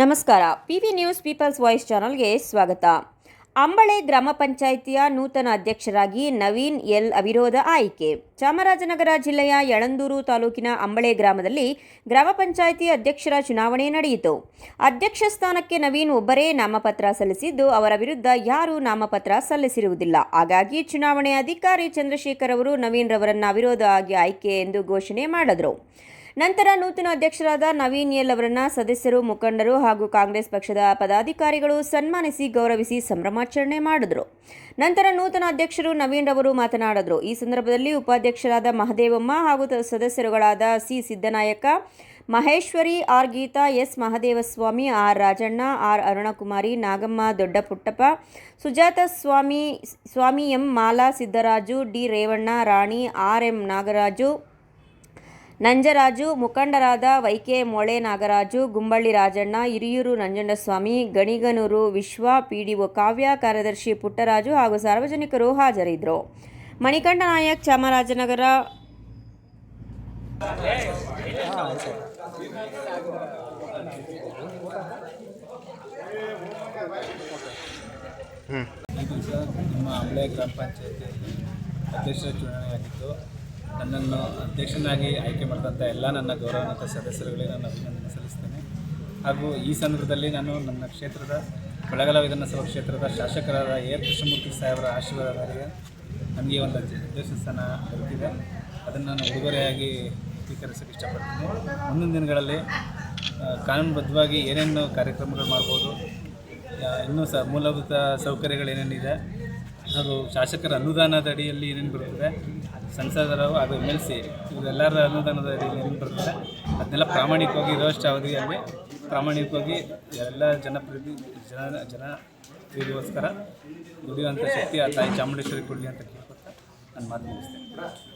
ನಮಸ್ಕಾರ. P V news peoples voice ಚಾನಲ್ಗೆ ಸ್ವಾಗತ. ಅಂಬಳೆ ಗ್ರಾಮ ಪಂಚಾಯಿತಿಯ ನೂತನ ಅಧ್ಯಕ್ಷರಾಗಿ ನವೀನ್ ಎಲ್ ಅವಿರೋಧ ಆಯ್ಕೆ. ಚಾಮರಾಜನಗರ ಜಿಲ್ಲೆಯ ಯಳಂದೂರು ತಾಲೂಕಿನ ಅಂಬಳೆ ಗ್ರಾಮದಲ್ಲಿ ಗ್ರಾಮ ಪಂಚಾಯಿತಿ ಅಧ್ಯಕ್ಷರ ಚುನಾವಣೆ ನಡೆಯಿತು. ಅಧ್ಯಕ್ಷ ಸ್ಥಾನಕ್ಕೆ ನವೀನ್ ಒಬ್ಬರೇ ನಾಮಪತ್ರ ಸಲ್ಲಿಸಿದ್ದು, ಅವರ ವಿರುದ್ಧ ಯಾರೂ ನಾಮಪತ್ರ ಸಲ್ಲಿಸಿರುವುದಿಲ್ಲ. ಹಾಗಾಗಿ ಚುನಾವಣೆ ಅಧಿಕಾರಿ ಚಂದ್ರಶೇಖರ್ ಅವರು ನವೀನ್ ರವರನ್ನ ಅವಿರೋಧ ಆಗಿ ಆಯ್ಕೆ ಎಂದು ಘೋಷಣೆ ಮಾಡಿದರು. ನಂತರ ನೂತನ ಅಧ್ಯಕ್ಷರಾದ ನವೀನ್ ಎಲ್ ಅವರನ್ನ ಸದಸ್ಯರು, ಮುಖಂಡರು ಹಾಗೂ ಕಾಂಗ್ರೆಸ್ ಪಕ್ಷದ ಪದಾಧಿಕಾರಿಗಳು ಸನ್ಮಾನಿಸಿ ಗೌರವಿಸಿ ಸಂಭ್ರಮಾಚರಣೆ ಮಾಡಿದರು. ನಂತರ ನೂತನ ಅಧ್ಯಕ್ಷರು ನವೀನ್ ರವರು ಮಾತನಾಡಿದರು. ಈ ಸಂದರ್ಭದಲ್ಲಿ ಉಪಾಧ್ಯಕ್ಷರಾದ ಮಹದೇವಮ್ಮ ಹಾಗೂ ಸದಸ್ಯರುಗಳಾದ C Siddanayaka, Maheshwari, R Geetha, S Mahadevaswamy, R Rajanna, R Arunakumari, Nagamma, Doddaputtappa, Sujatha Swamy Swamy M Mala Siddaraju, D Revanna, Rani, R M Nagaraju Nanjaraju ಮುಖಂಡರಾದ ವೈಕೆ ಮೊಳೆ ನಾಗರಾಜು ಗುಂಬಳ್ಳಿ ರಾಜಣ್ಣ ಹಿರಿಯೂರು ನಂಜುಂಡಸ್ವಾಮಿ ಗಣಿಗನೂರು ವಿಶ್ವ ಪಿಡಿಒ ಕಾವ್ಯ ಕಾರ್ಯದರ್ಶಿ ಪುಟ್ಟರಾಜು ಹಾಗೂ ಸಾರ್ವಜನಿಕರು ಹಾಜರಿದ್ದರು. ಮಣಿಕಂಠ ನಾಯಕ್ ಚಾಮರಾಜನಗರ. ನಮ್ಮ ಗ್ರಾಮ ಪಂಚಾಯತಿಯಲ್ಲಿ ಅಧ್ಯಕ್ಷರ ಚುನಾವಣೆಯಾಗಿದ್ದು ನನ್ನನ್ನು ಅಧ್ಯಕ್ಷನಾಗಿ ಆಯ್ಕೆ ಮಾಡಿದಂಥ ಎಲ್ಲ ನನ್ನ ಗೌರವಾನ್ವಿತ ಸದಸ್ಯರುಗಳಿಗೆ ನಾನು ಅಭಿನಂದನೆ ಸಲ್ಲಿಸ್ತೇನೆ. ಹಾಗೂ ಈ ಸಂದರ್ಭದಲ್ಲಿ ನಾನು ನನ್ನ ಕ್ಷೇತ್ರದ ಬೆಳಗಲ ವಿಧಾನಸಭಾ ಕ್ಷೇತ್ರದ ಶಾಸಕರಾದ ಎ. ಕೃಷ್ಣಮೂರ್ತಿ ಸಾಹೇಬರ ಆಶೀರ್ವಾದ ಮೇರೆಗೆ ನನಗೆ ಒಂದು ಅಧ್ಯಕ್ಷ ಸ್ಥಾನ ದೊರೆತಿದೆ. ಅದನ್ನು ನಾನು ಉಡುಗೊರೆಯಾಗಿ ಸ್ವೀಕರಿಸೋಕ್ಕೆ ಇಷ್ಟಪಡ್ತೀನಿ. ಮುಂದಿನ ದಿನಗಳಲ್ಲಿ ಕಾನೂನುಬದ್ಧವಾಗಿ ಏನೇನು ಕಾರ್ಯಕ್ರಮಗಳು ಮಾಡ್ಬೋದು ಇನ್ನೂ ಸ ಮೂಲಭೂತ ಸೌಕರ್ಯಗಳು ಏನೇನಿದೆ, ಹಾಗೂ ಶಾಸಕರ ಅನುದಾನದ ಅಡಿಯಲ್ಲಿ ಏನೇನು ಬರ್ತದೆ ಸಂಸದರು ಹಾಗೂ ಎಂ ಎಲ್ ಸಿ ಇವರೆಲ್ಲರ ಅನುದಾನದ ಅಡಿಯಲ್ಲಿ ಏನೇನು ಬರ್ತದೆ ಅದನ್ನೆಲ್ಲ ಪ್ರಾಮಾಣಿಕವಾಗಿ ಇರೋಷ್ಟು ಅವಧಿಯಲ್ಲಿ ಪ್ರಾಮಾಣಿಕವಾಗಿ ಎಲ್ಲ ಜನಪ್ರತಿ, ಜನ ಜನ ಇದಕ್ಕೋಸ್ಕರ ದುಡಿಯುವಂಥ ಶಕ್ತಿ ಆ ತಾಯಿ ಚಾಮುಂಡೇಶ್ವರಿ ಕೊಡಲಿ ಅಂತ ಕೇಳ್ಕೊತಾ ನಾನು ಮಾತು ಮುಗಿಸ್ತೇನೆ